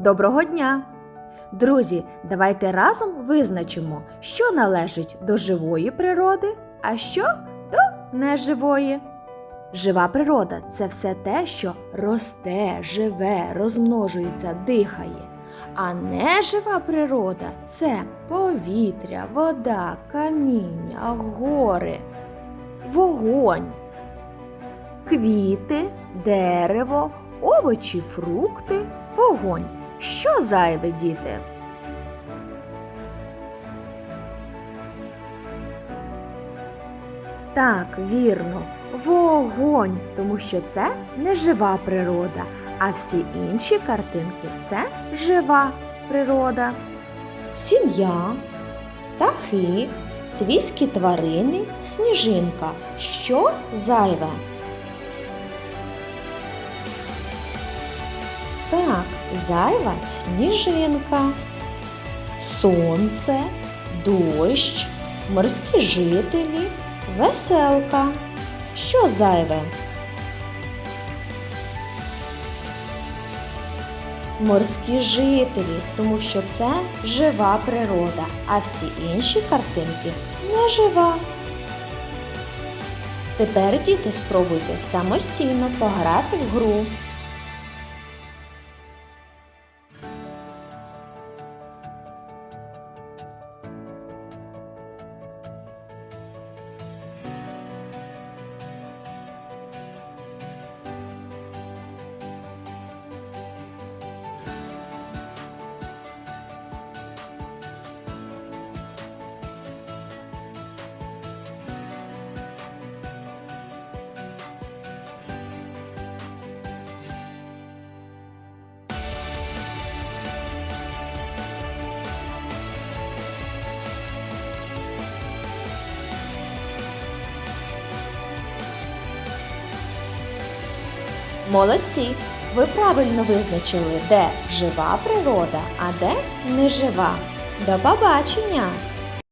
Доброго дня! Друзі, давайте разом визначимо, що належить до живої природи, а що до неживої. Жива природа це все те, що росте, живе, розмножується, дихає. А нежива природа це повітря, вода, каміння, гори, вогонь, квіти, дерево, овочі, фрукти, вогонь. Що зайве, діти? Так, вірно, вогонь, тому що це не жива природа, а всі інші картинки це жива природа. Сім'я, птахи, свійські тварини, сніжинка. Що зайве? Так, зайва сніжинка, сонце, дощ, морські жителі, веселка. Що зайве? Морські жителі, тому що це жива природа, а всі інші картинки не жива. Тепер діти спробуйте самостійно пограти в гру. Молодці! Ви правильно визначили, де жива природа, а де нежива. До побачення!